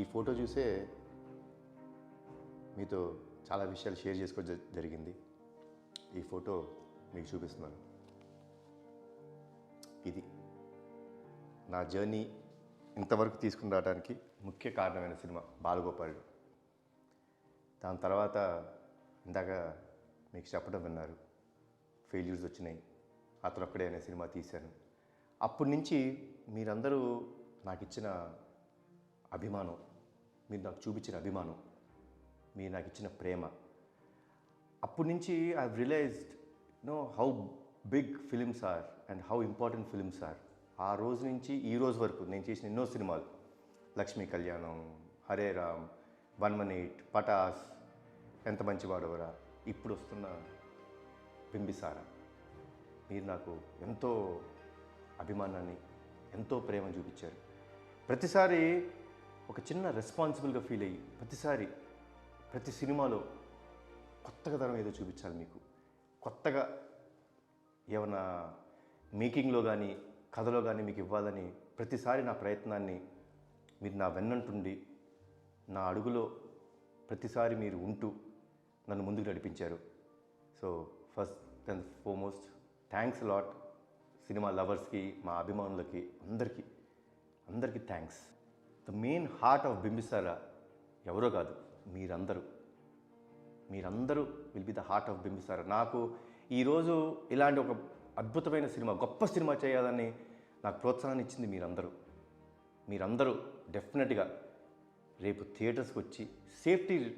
ఈ ఫోటో చూసే మీతో చాలా విషయాలు షేర్ చేసుకోవడం జరిగింది. ఈ ఫోటో మీకు చూపిస్తున్నాను. ఇది నా జర్నీ ఇంతవరకు తీసుకుని రావడానికి ముఖ్య కారణమైన సినిమా బాలగోపాలుడు. దాని తర్వాత ఇందాక మీకు చెప్పడం విన్నారు ఫెయిల్యూర్స్ వచ్చినాయి అతను ఒక్కడే అనే సినిమా తీశాను. అప్పటి నుంచి మీరందరూ నాకు ఇచ్చిన అభిమానం మీరు నాకు చూపించిన అభిమానం మీరు నాకు ఇచ్చిన ప్రేమ. అప్పటి నుంచి I realised now how big films are and how important films are ఆ రోజు నుంచి ఈ రోజు వరకు నేను చేసిన ఎన్నో సినిమాలు. Lakshmi Kalyanam Hare Ram one one eight Patas Entha Manchivaadavuraa ఇప్పుడు వస్తున్న బింబిసారా. మీరు నాకు ఎంతో అభిమానాన్ని ఎంతో ప్రేమ చూపించారు. ప్రతిసారి ఒక చిన్న రెస్పాన్సిబుల్గా ఫీల్ అయ్యి ప్రతిసారి ప్రతి సినిమాలో కొత్తగా తరం ఏదో చూపించాలి మీకు. కొత్తగా ఏమైనా మేకింగ్లో కానీ కథలో కానీ మీకు ఇవ్వాలని ప్రతిసారి నా ప్రయత్నాన్ని మీరు నా వెన్నంటుండి నా అడుగులో ప్రతిసారి మీరు ఉంటూ నన్ను ముందుకు నడిపించారు. So first and foremost thanks lot cinema లవర్స్కి మా అభిమానులకి అందరికీ అందరికీ thanks the main heart of Bimbisara ఎవరో కాదు మీరందరూ. మీరందరూ will be the heart of Bimbisara నాకు ఈరోజు ఇలాంటి ఒక అద్భుతమైన సినిమా గొప్ప సినిమా చేయాలని నాకు ప్రోత్సాహాన్ని ఇచ్చింది మీరందరూ. మీరందరూ డెఫినెట్గా రేపు థియేటర్స్కి వచ్చి సేఫ్టీ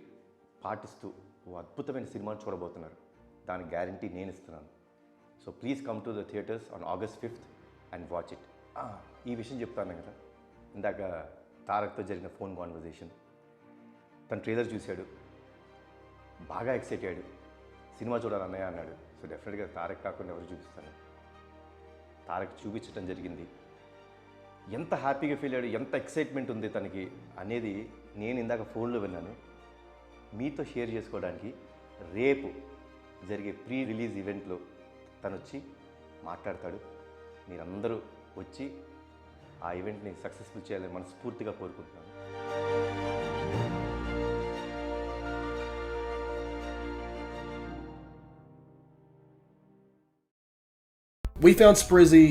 పాటిస్తూ ఓ అద్భుతమైన సినిమాను చూడబోతున్నారు. దాని గ్యారంటీ నేను ఇస్తున్నాను. So please come to the theatres on August fifth and watch it ఈ విషయం చెప్తాను కదా. ఇందాక తారక్తో జరిగిన ఫోన్ కాన్వర్జేషన్ తన ట్రైలర్ చూశాడు. బాగా ఎక్సైట్ అయ్యాడు. సినిమా చూడాలి అన్నయ్య అన్నాడు. సో డెఫినెట్గా తారక్ కాకుండా ఎవరు చూపిస్తాను తారక్ చూపించడం జరిగింది. ఎంత హ్యాపీగా ఫీల్ అయ్యాడు ఎంత ఎక్సైట్మెంట్ ఉంది తనకి అనేది నేను ఇందాక ఫోన్లో విన్నాను. మీతో షేర్ చేసుకోవడానికి రేపు జరిగే ప్రీ రిలీజ్ ఈవెంట్లో తను వచ్చి మాట్లాడతాడు. మీరందరూ వచ్చి ఆ ఈవెంట్ని సక్సెస్ఫుల్ చేయాలని మనస్ఫూర్తిగా కోరుకుంటున్నాను. We found Sprizzy